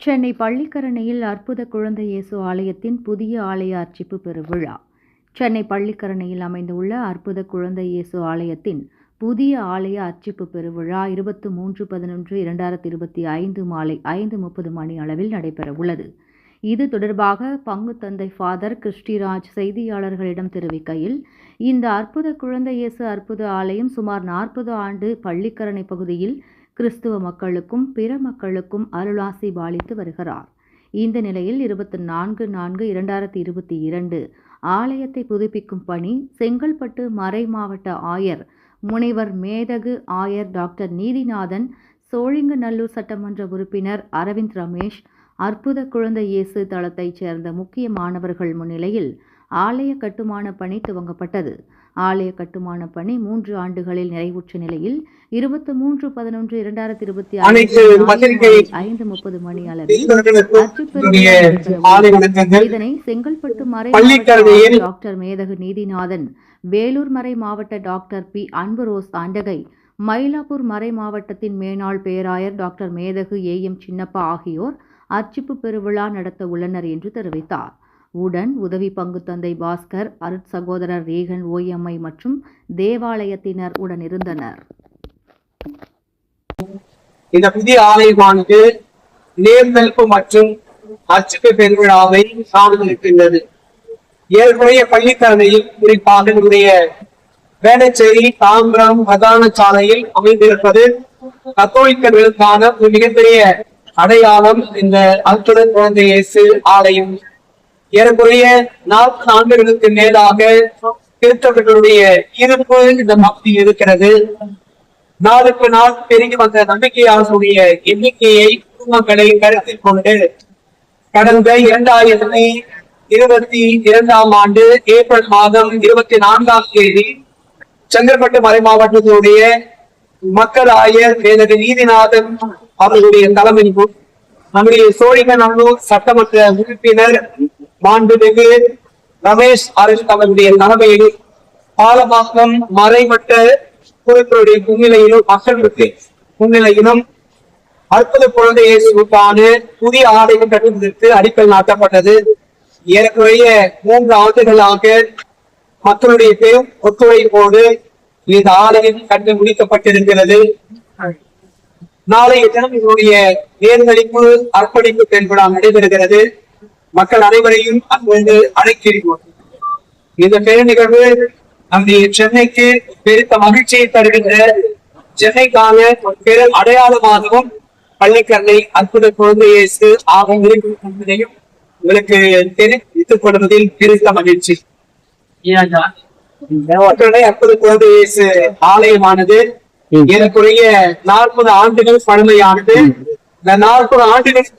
சென்னை பள்ளிக்கரணையில் அற்புத குழந்தை இயேசு ஆலயத்தின் புதிய ஆலய அர்ச்சிப்பு பெருவிழா. சென்னை பள்ளிக்கரணையில் அமைந்துள்ள அற்புத குழந்தை இயேசு ஆலயத்தின் புதிய ஆலய அர்ச்சிப்பு பெருவிழா இருபத்து மூன்று பதினொன்று இரண்டாயிரத்தி இருபத்தி ஐந்து மாலை ஐந்து முப்பது மணி அளவில் நடைபெறவுள்ளது. இது தொடர்பாக பங்கு தந்தை ஃபாதர் கிறிஸ்டிராஜ் செய்தியாளர்களிடம் தெரிவிக்கையில் இந்த அற்புத குழந்தை இயேசு அற்புத ஆலயம் சுமார் நாற்பது ஆண்டு பள்ளிக்கரணை பகுதியில் கிறிஸ்துவ மக்களுக்கும் பிற மக்களுக்கும் அருளாசி பாலித்து வருகிறார். இந்த நிலையில் இருபத்தி நான்கு நான்கு இரண்டாயிரத்தி இருபத்தி இரண்டு ஆலயத்தை புதுப்பிக்கும் பணி செங்கல்பட்டு மறை மாவட்ட ஆயர் முனைவர் மேதகு ஆயர் டாக்டர் நீதிநாதன் சோழிங்கநல்லூர் சட்டமன்ற உறுப்பினர் அரவிந்த் ரமேஷ் அற்புத குழந்தை இயேசு தளத்தைச் சேர்ந்த முக்கிய மாணவர்கள் முன்னிலையில் ஆலய கட்டுமான பணி துவங்கப்பட்டது. ஆலய கட்டுமான பணி மூன்று ஆண்டுகளில் நிறைவுற்ற நிலையில் இருபத்தி மூன்று பதினொன்று இரண்டாயிரத்தி இருபத்தி ஐந்து முப்பது மணி அளவில் இதனை செங்கல்பட்டு மறை டாக்டர் மேதகு நீதிநாதன் வேலூர் மறை மாவட்ட டாக்டர் பி. அன்புரோஸ் ஆண்டகை மயிலாப்பூர் மறை மாவட்டத்தின் மேனாள் பேராயர் டாக்டர் மேதகு ஏ. எம். சின்னப்பா ஆகியோர் அர்ச்சிப்பு பெருவிழா நடத்த உள்ளனர் என்று தெரிவித்தார். உடன் உதவி பங்கு தந்தை பாஸ்கர் அருட்சகோதரர் ரேகன் ஓஎம்ஐ மற்றும் தேவாலயத்தினர் உடன் இருந்தனர். இந்த புதிய ஆலயமானது நேர்நெல்ப்பு மற்றும் அச்சுக்கு பெருவிழாவை சார்ந்திருக்கின்றது. ஏற்கனவே பள்ளிக்கரணையில் குறிப்பாக என்னுடைய வேளச்சேரி தாம்பரம் பிரதான சாலையில் அமைந்திருப்பது கத்தோலிக்கர்களுக்கான ஒரு மிகப்பெரிய அடையாளம் இந்த அற்புத குழந்தை இயேசு ஆலயம். ஏறக்குறைய நாற்பது ஆண்டுகளுக்கு மேலாக கிறிஸ்தவர்களுடைய இருப்பு இந்த மக்தி இருக்கிறது. நாளுக்கு நாள் பெருகி வந்த நம்பிக்கையாளர்களுடைய எண்ணிக்கையை குடும்பங்களை கருத்தில் கொண்டு கடந்த இரண்டாயிரத்தி இருபத்தி இரண்டாம் ஆண்டு ஏப்ரல் மாதம் இருபத்தி நான்காம் தேதி செங்கல்பட்டு மறை மாவட்டத்தினுடைய மக்கள் ஆயர் வேதக நீதிநாதன் அவர்களுடைய தலைமையிலும் நம்முடைய சோழிங்கநல்லூர் சட்டமன்ற உறுப்பினர் மாண்புமிகு ரமேஷ் அரசு அவருடைய தலைமையில் பாலமாக்கம் மறைபட்ட குழுக்களுடைய முன்னிலையிலும் மக்களுக்கு முன்னிலையிலும் அற்புத குழந்தை இயேசுக்கான புதிய ஆலயம் கட்டுவதற்கு அடிக்கல் நாட்டப்பட்டது. ஏறக்குறைய மூன்று ஆண்டுகளாக மக்களுடைய பெரும் ஒத்துழைப்போடு இந்த ஆலயம் கண்டு முடிக்கப்பட்டிருக்கிறது. நாளைய தினம் இதனுடைய நேர்களிப்பு அர்ப்பணிப்பு பெருவிழா நடைபெறுகிறது. மக்கள் அனைவரையும் அன்போடு அழைக்கிறோம் இந்த பெரு நிகழ்வு நம்முடைய சென்னைக்கு பெருத்த மகிழ்ச்சியை தருகின்ற சென்னைக்கான ஒரு பெரும் அடையாளமாகவும் பள்ளிக்கரணை அற்புத குழந்தையேசு ஆக இருக்கும் என்பதையும் உங்களுக்கு தெரிவித்துக் கொள்வதில் பெருத்த மகிழ்ச்சி. மக்களுடைய அற்புத குழந்தையேசு ஆலயமானது ஏறக்குறைய நாற்பது ஆண்டுகள் பழமையானது. இந்த நாற்பது ஆண்டுகளுக்கு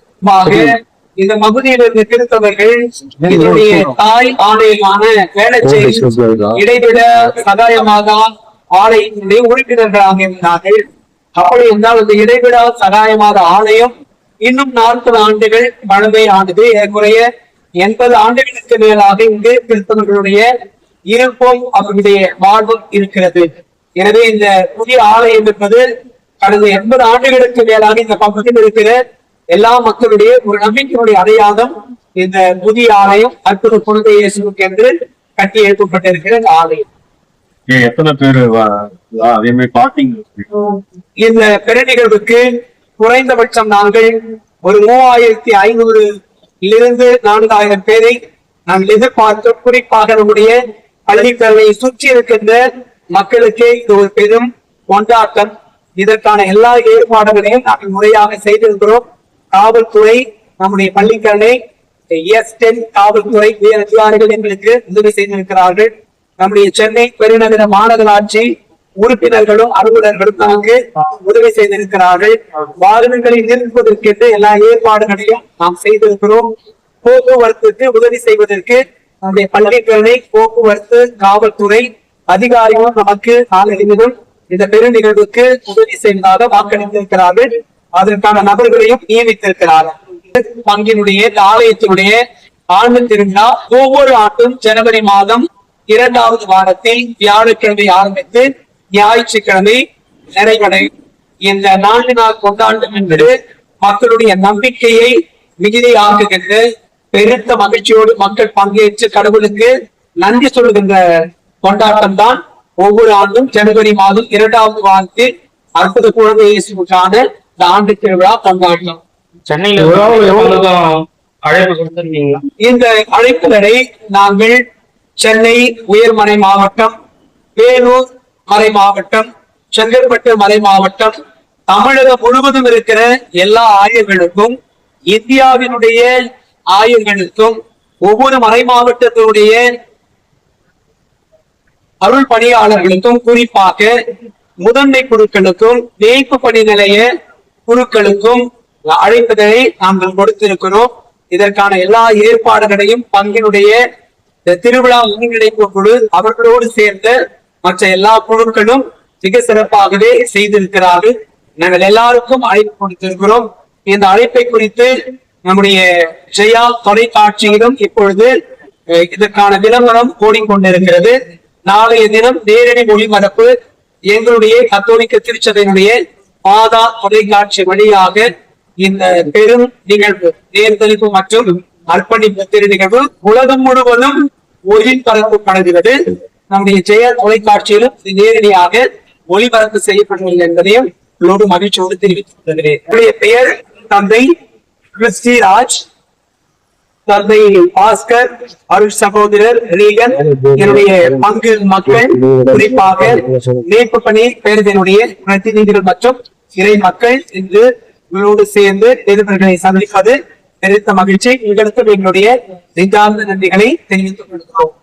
இந்த பகுதியில் இருந்த கிறிஸ்தவர்கள் இதனுடைய தாய் ஆலயமான வேளச்சேரி இடைவிட சகாயமாக ஆலயத்தினுடைய உறுப்பினர்களாக இருந்தார்கள் அப்படி என்றால் அந்த இடைவிடா சகாயமாக ஆலயம் இன்னும் நாற்பது ஆண்டுகள் பழமையானது ஏறக்குறைய எண்பது ஆண்டுகளுக்கு மேலாக இங்கு கிறிஸ்தவர்களுடைய இருப்பும் அவர்களுடைய வாழ்வும் இருக்கிறது. எனவே இந்த புதிய ஆலயம் என்பது கடந்த எண்பது ஆண்டுகளுக்கு மேலாக இந்த பகுதியில் இருக்கிற எல்லா மக்களுடைய ஒரு நம்பிக்கையுடைய அடையாளம் இந்த புதிய ஆலயம் அற்புத குழந்தை இயேசுக்கு என்று கட்டி எழுப்பப்பட்டிருக்கிற இந்த ஆலயம். எத்தனை பேரு அதே மாதிரி பார்க்கிங் இந்த பெருநிகழ்வுக்கு குறைந்தபட்சம் நாங்கள் ஒரு மூவாயிரத்தி ஐநூறு இருந்து நான்காயிரம் பேரை நாங்கள் எதிர்பார்த்து குறிப்பாக நம்முடைய பள்ளிக்கரணையை சுற்றி இருக்கின்ற மக்களுக்கு இது ஒரு பெரும் கொண்டாட்டம். இதற்கான எல்லா ஏற்பாடுகளையும் நாங்கள் முறையாக செய்திருக்கிறோம். காவல்துறை நம்முடைய பள்ளிக்கரணை எஸ் டென் காவல்துறை உயர் அதிகாரிகள் எங்களுக்கு உதவி செய்திருக்கிறார்கள். நம்முடைய சென்னை பெருநகர மாநகராட்சி உறுப்பினர்களும் அலுவலர்களும் நமக்கு உதவி செய்திருக்கிறார்கள். வாகனங்களை நிறுத்துவதற்கென்று எல்லா ஏற்பாடுகளையும் நாம் செய்திருக்கிறோம். போக்குவரத்துக்கு உதவி செய்வதற்கு நம்முடைய பள்ளிக்கரணை போக்குவரத்து காவல்துறை அதிகாரிகளும் நமக்கு நாளடைவிலும் இந்த பெரு நிகழ்வுக்கு உதவி செய்வதாக வாக்களித்திருக்கிறார்கள். அதற்கான நபர்களையும் நியமித்திருக்கிறார்கள் பங்கினுடைய ஆலயத்தினுடைய ஆண்டு திருவிழா ஒவ்வொரு ஆண்டும் ஜனவரி மாதம் இரண்டாவது வாரத்தில் வியாழக்கிழமை ஆரம்பித்து ஞாயிற்றுக்கிழமை நிறைவடை. இந்த நான்கு நாள் கொண்டாட்டம் என்பது மக்களுடைய நம்பிக்கையை மிகுதியாக்குகின்ற பெருத்த மகிழ்ச்சியோடு மக்கள் பங்கேற்று கடவுளுக்கு நன்றி சொல்லுகின்ற கொண்டாட்டம் தான் ஒவ்வொரு ஆண்டும் ஜனவரி மாதம் இரண்டாவது வாரத்தில் அற்புத குழந்தை இயேசுக்கான இந்த ஆண்டு திருவிழா சென்னையில அழைப்பு கொடுத்திருக்கீங்களா? இந்த அழைப்புகளை நாங்கள் சென்னை உயர்மறை மாவட்டம் வேலூர் மறை மாவட்டம் செங்கல்பட்டு மறை மாவட்டம் தமிழகம் முழுவதும் இருக்கிற எல்லா ஆயர்களுக்கும் இந்தியாவினுடைய ஆயர்களுக்கும் ஒவ்வொரு மறை மாவட்டத்தினுடைய அருள் பணியாளர்களுக்கும் குறிப்பாக முதன்மை குழுக்களுக்கும் மேய்ப்பு பணி நிலைய குழுக்களுக்கும் அழைப்புதலை நாங்கள் கொடுத்திருக்கிறோம். இதற்கான எல்லா ஏற்பாடுகளையும் பங்கினுடைய இந்த திருவிழா ஒருங்கிணைப்பு குழு அவர்களோடு சேர்ந்த மற்ற எல்லா குழுக்களும் மிக சிறப்பாகவே செய்திருக்கிறார்கள். நாங்கள் எல்லாருக்கும் அழைப்பு கொடுத்திருக்கிறோம். இந்த அழைப்பை குறித்து நம்முடைய ஜெயா தொலைக்காட்சியிலும் இப்பொழுது இதற்கான விளம்பரம் ஓடிக்கொண்டிருக்கிறது. நாளைய தினம் நேரடி ஒளிபரப்பு எங்களுடைய கத்தோலிக்க திருச்சபையினுடைய மாதா தொலைக்காட்சி வழியாக இந்த பெரும் நிகழ்வு தேர்தலிப்பு மற்றும் அர்ப்பணிப்பு திரு நிகழ்வு உலகம் முழுவதும் ஒளிபரப்பப்படுகிறது நம்முடைய ஜெய தொலைக்காட்சியிலும் இது நேரடியாக ஒளிபரப்பு செய்யப்படுகிறது என்பதையும் உங்களோடு மகிழ்ச்சியோடு தெரிவித்துக் கொள்கிறேன். என்னுடைய பெயர் தந்தை கிறிஸ்டி ராஜ் தந்தை பாஸ்கர் அருள் சகோதரர் ரீகன் என்னுடைய பங்கு மக்கள் குறிப்பாக மீட்பு பணி பேருதினுடைய பிரதிநிதிகள் மற்றும் இறை மக்கள் இன்று உங்களோடு சேர்ந்து எதிர்ப்புகளை சந்திப்பது பெருத்த மகிழ்ச்சி. உங்களுக்கும் எங்களுடைய நெஞ்சார்ந்த நன்றிகளை தெரிவித்துக் கொள்கிறோம்.